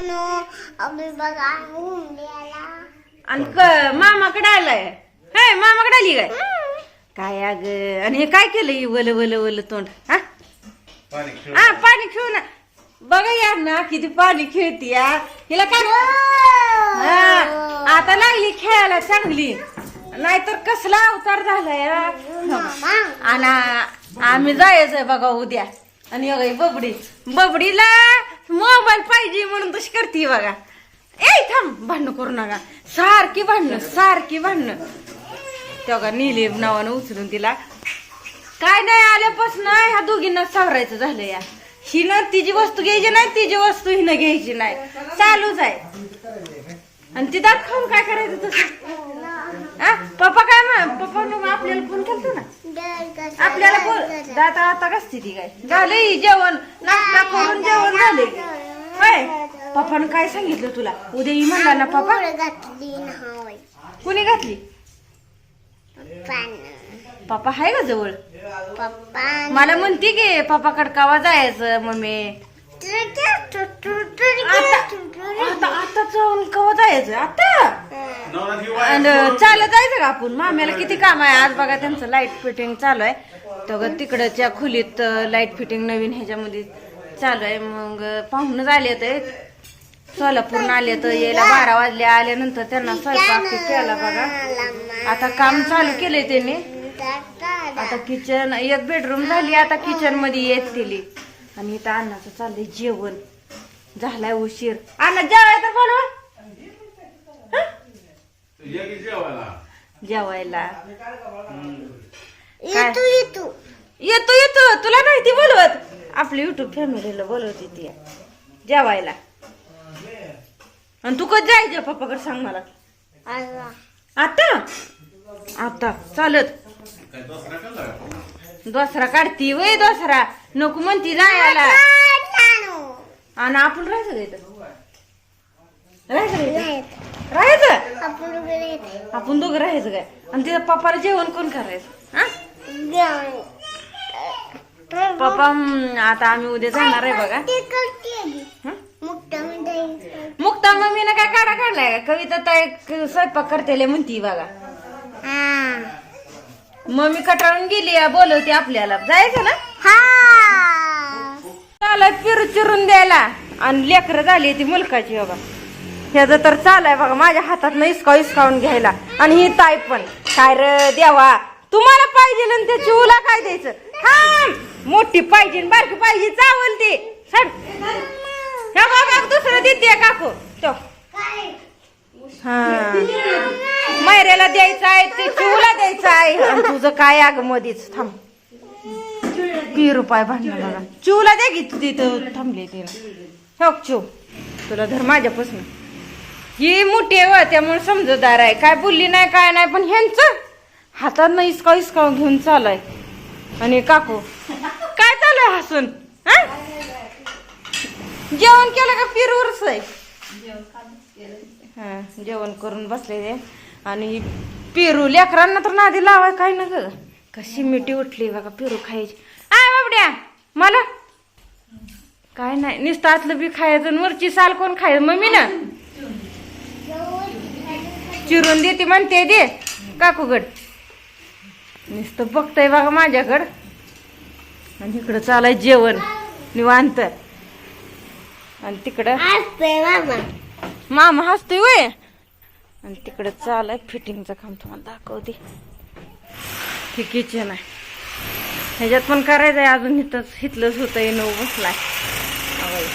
आम्ही बघा उंबऱ्याला. आणि क- मामाकडे आलाय? हाय मामाकडे आली काय? काय अग? आणि हे काय केलं ही वल वल वल तोंड? हा? पाणी खेळ हा पाणी खेळू ना. बघा या ना किती पाणी खेळती या हिला काय हा, आता लागली खेळायला चांगली. नाहीतर कसला अवतार झालाय हा. आणि आम्ही जायचंय बघा उद्या. आणि बघा ही बबडी. बबडीला मोबाईल पाहिजे म्हणून तशी करते बघा. ए थांब भांडण करू नका. सारखी भांडणं सारखी भांडणं. तेव्हा निली नावानं उचलून तिला काय नाही आल्यापासून ह्या दोघींना सावरायचं झालं या. हिनं तिची वस्तू घ्यायची नाही तिची वस्तू हिनं घ्यायची नाही. चालूच आहे. आणि ती दात खाऊन काय करायचं तसं? पप्पा काय पप्पा आपल्याला फोन केलतो ना? आपल्याला दात आता कसते ती काय? झालंय जेवण. नाश्ता करून जेवण झाले होय. पप्पानं काय सांगितलं तुला? उद्या ही म्हणला ना पप्पा. घातली कुणी घातली? पप्पा आहे का जवळ? पप्पा मला म्हणते की पप्पाकडे कावा जायचं मम्मी? आता आता जाऊन कवा जायचं आता? आणि चालत जायचं का आपण? माम्याला किती काम आहे? आज बघा त्यांचं लाइट फिटिंग चालू आहे. तर तिकडच्या खोलीत लाइट फिटिंग नवीन ह्याच्यामध्ये चालू आहे. मग पाहुणच आले तर सोलापूरनं आले तर यायला बारा वाजले. आल्यानंतर त्यांना स्वयंपाक ते केला बघा. आता काम चालू केलंय त्यांनी. आता किचन एक बेडरूम झाली. आता किचनमध्ये येत दिली आणि इथं अन्नाचं चाललंय जेवण. झालाय उशीर. अण्णा जेवायचं बोलवा ये की जेवायला जेवायला. येतो येतो. येतो येतो. तुला नाही ती बोलवत. आपली युट्यूब फॅमिलीला बोलवते ती. जेवायला. आणि तू कधी जायचं पप्पाकडे सांग मला? आता? आता. चालत. काय दसरा काढती वय दसरा. नको म्हणती जायला आणि आपण राहायचं का इथं? राहायचं का इथं? राहायचं? आपण आपण दोघं राहायचं काय? आणि तिथं पप्पाला जेवण कोण करायचं? हा? पप्पा हम्म, आता आम्ही उद्या जाणार आहे बघा. हं? मुक्ता मम्मीनं काय काढा काढलाय का? कविता ताई क- स्वयंपाक करतेले म्हणती बघा. मम्मी कटाळून गेली या, बोलवते आपल्याला. जायचं ना? हा. चालाय पिरू चिरून द्यायला. आणि लेकरं झाली ती मुलकाची बघा. ह्याचं तर चालाय बघा माझ्या हातात न इसका इसकावून घ्यायला. आणि ही ताई पण. काय र देवा तुम्हाला पाहिजे ना त्याची उला काय द्यायचं? हा मोठी पाहिजे न बारकी पाहिजे चावल ती. बाबा दुसरं देते काकू. तो हा. मैऱ्याला द्यायचा आहे ते चिवला द्यायचा आहे तुझं काय अग मधीच? थांब. वीस रुपये भांडणं बघा चिवला द्या की तू तिथं थांबले ते हो चिव तुला धर माझ्यापासून. ही मोठी व त्यामुळे समजदार आहे. काय बोलली नाही काय नाही पण ह्यांच हातात इसका इसका घेऊन चालाय आणि काकू काय चालू हसून? हा? जेवण केलं का? फिरवरच आहे. हा जेवण करून बसले ते आणि पेरू लेकरांना तर नादी लावाय काय ना ग? कशी मिठी उठली बघा पेरू खायची. आय बाबड्या मला? काय नाही नुसतं आतलं बी खायचं वरची साल कोण खायचं? मम्मी ना चिरून देते म्हणते दे काकूगड. नुसतं बघतय बघा माझ्याकड आणि इकडं चालाय जेवण निवांत. आणि तिकडं? मामा. हसतोय वय आणि तिकडे चालय फिटिंगचं काम तुम्हाला दाखवते. हे किचन आहे. ह्याच्यात पण करायचं आहे अजून इथंच इथलंच आहे नऊ बसलाय. अवय.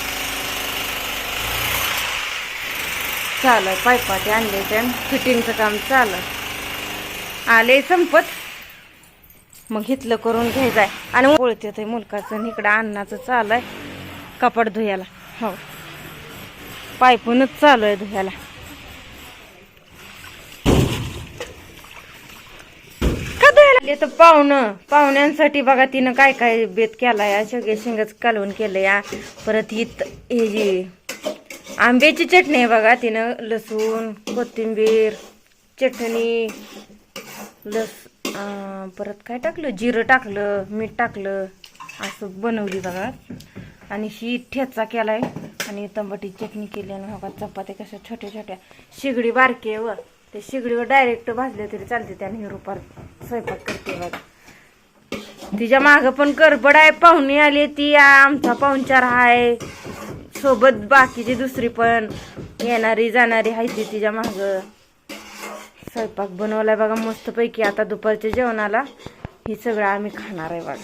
चालू आहे पायपाटी आणले त्या फिटिंगचं काम चालू आहे. आले संपत. मग हिथलं करून घ्यायचं आहे आणि ओळख येत मुलकाचं आणि इकडं अन्नाचं चालू आहे कपाट धुयाला. हो. पायपूनच चालू आहे धुयाला. आले तर पाहुणं. पाहुण्यांसाठी बघा तिनं काय काय बेत केला या सगळे शेंगच कालवून केलं या परत इत हे जी आंब्याची चटणी आहे बघा तिनं. लसूण कोथिंबीर चटणी लस परत काय टाकलं? जिरं टाकलं मीठ टाकलं. असं बनवली बघा. आणि ही ठेचा केलाय. आणि आणि तंबाटी चटणी केली. आणि बघा चपात्या कशा छोट्या छोट्या शिगडी बारकी आहे व. ते शिगडीवर डायरेक्ट भाजले तरी चालते त्याने ही स्वयंपाक करते बघ. तिच्या माग पण करबड आहे पाहुणी आली ती आमचा पाहुणचार आहे सोबत बाकीची दुसरी पण येणारी जाणारी आहे ती तिच्या माग. स्वयंपाक बनवलाय बघा मस्तपैकी. आता दुपारच्या जेवणाला हे सगळं आम्ही खाणार आहे बघा.